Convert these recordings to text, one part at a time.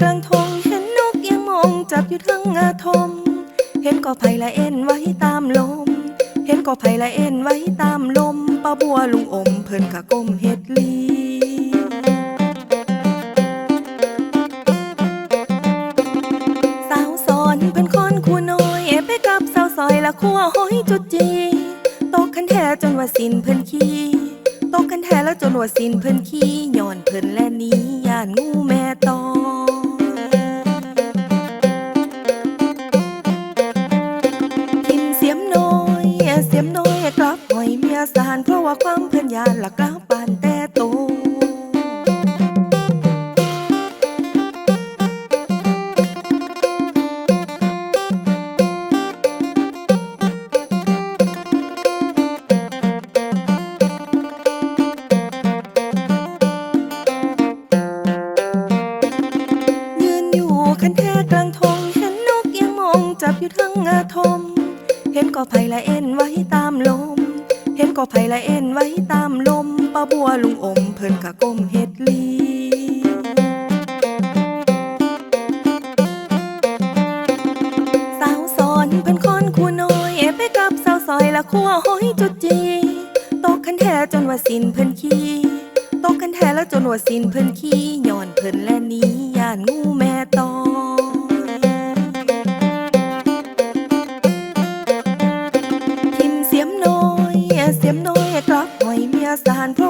กลางทงเห็นนกยังมองจับอยู่ทั้งอาทม เห็นกอไผ่ละเอ็นไว้ตามลม เห็นกอไผ่ละเอ็นไว้ตามลมป้าบัวลุงอมเพิ่นกะก้มเฮ็ดลีสาวสอนเพิ่นคอนคู่น้อยเอไปกับสาวซอยละคัวห้อยจุดจีตกคันแท้จนว่าสินเพิ่นขี้ตกคันแท้แล้วจนว่าสินเพิ่นขี้ย้อนเพิ่นและนี้ย่านงูแม่ตอ สารเพราะว่าความเพื่อนยานละกลับปานแต่โตยืนอยู่คันแท่กลางทงเห็นนกยังมองจับอยู่ทั้งอาทม เห็นกอไผ่ละเอ็นไว้ตามลม เห็นกอไผ่ละเอ็นไว้ตามลมป้าบัวลุงอม เพิ่นกะก้มเฮ็ดลีสาวสอนเพิ่นคอนคู่น้อย ไปกับสาวซอยละคัวห้อยจุดจีตกคันแท้จนว่าสินเพิ่นขี้ตกคันแท้แล้วจนว่าสินเพิ่นขี้ย้อนเพิ่นและนี้ย่านงูแม่ตอ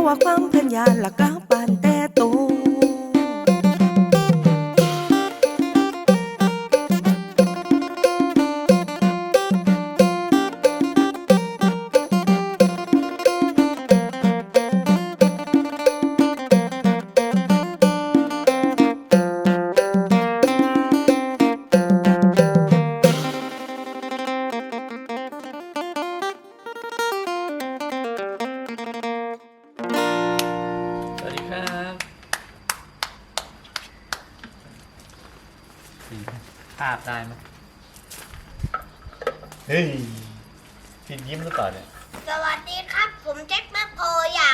ว่าความเพิ่นยาละกลับปานแต่ ภาพได้ไหมเฮ้ยพินยิ้มหรือเปล่าเนี่ย สวัสดีครับ ผมแจ็คแมคโครอยาก